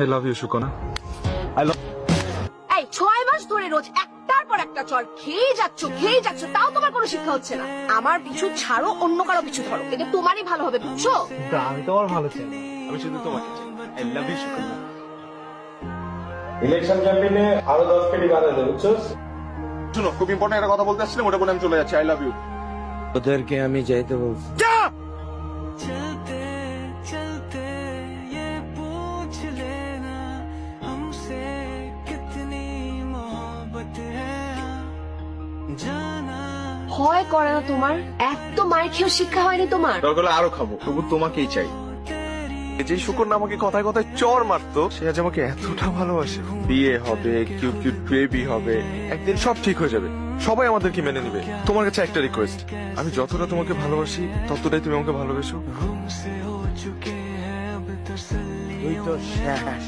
I love you Sukna I love এই ছয় মাস ধরে রোজ একটার পর একটা চর খেয়ে যাচ্ছ খেয়ে যাচ্ছ তাও তোমার কোনো শিক্ষা হচ্ছে না। আমার পিছু ছাড়ো অন্য কারও পিছু ধরো। এতে তোমারই ভালো হবে বুঝছ? আমি তোমার ভালো চাই আমি শুধু তোমাকে চাই। I love you Sukna election ক্যাম্পেইনে আরও দশ কেজি বাড়াতে বুঝছ? শুনো খুব ইম্পর্টেন্ট একটা কথা বলতে আসছিলাম ওটা বলে আমি চলে যাচ্ছি। আই লাভ ইউ ওদেরকে আমি যাইতে বলছি। ভয় করে না তোমার? এত মায়ের খেয়েও শিক্ষা হয়নি তোমার? দরকার আরও খাব তবু তোমাকেই চাই। যে শুকর না আমাকে কথায় কথায় চর মারতো সে আজ আমাকে এতটা ভালোবাসে। বিয়ে হবে কিউ কিউ বেবি হবে একদিন সব ঠিক হয়ে যাবে। সবাই আমাদেরকে মেনে নিবে। তোমার কাছে একটা রিকোয়েস্ট আমি যতটা তোমাকে ভালোবাসি ততটাই তুমি আমাকে ভালোবেসো। তো শেষ।